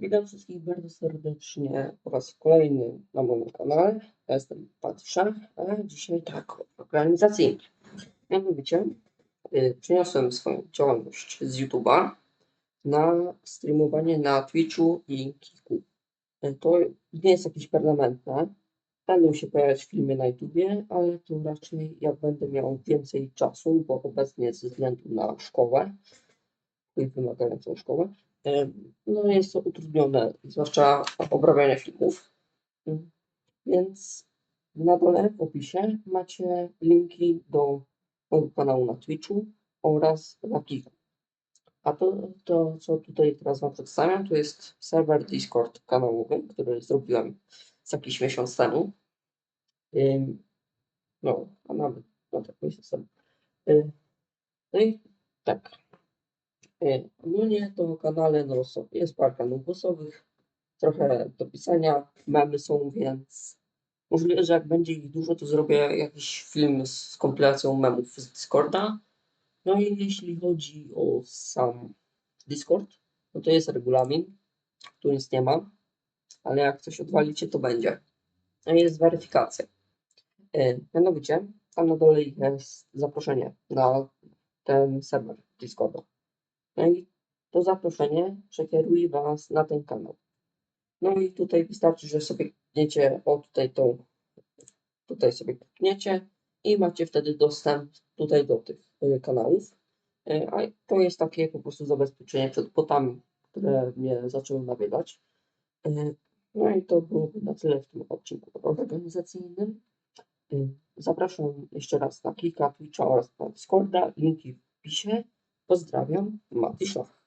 Witam wszystkich bardzo serdecznie po raz kolejny na moim kanale. Ja jestem Patrza, a dzisiaj tak organizacyjnie. Mianowicie y, przeniosłem swoją działalność z YouTube'a na streamowanie na Twitchu i Kiku. Y, To nie jest jakieś permanentne. Będą się pojawiać filmy na YouTubie, ale to raczej jak będę miał więcej czasu, bo obecnie ze względu na szkołę wymagającą szkołę, No jest to utrudnione, zwłaszcza obrabianie filmów. Mm, Więc na dole w opisie macie linki do mojego kanału na Twitchu oraz na Kiku. A to, to, co tutaj teraz Wam przedstawiam, to jest serwer Discord kanałowy, który zrobiłem z jakiś miesiąc temu. No, a nawet, no tak, miesiąc temu. No i tak, Ogólnie to kanale no, są, jest kanałów głosowych, trochę do pisania, memy są, więc możliwe, że jak będzie ich dużo, to zrobię jakiś film z kompilacją memów z Discorda. No i jeśli chodzi o sam Discord, no to jest regulamin, tu nic nie ma, ale jak coś odwalicie, to będzie. No i jest weryfikacja. Y, Mianowicie, tam na dole jest zaproszenie na ten serwer Discorda. No i to zaproszenie przekieruje Was na ten kanał. No i tutaj wystarczy, że sobie klikniecie o tutaj tą, tutaj sobie klikniecie i macie wtedy dostęp tutaj do tych y, kanałów. Y, A to jest takie po prostu zabezpieczenie przed botami, które mnie zaczęły nawiedzać. Y, No i to byłoby na tyle w tym odcinku organizacyjnym. Zapraszam jeszcze raz na kilka Twitcha oraz na Discorda. Linki w opisie. Pozdrawiam, Mati Szach.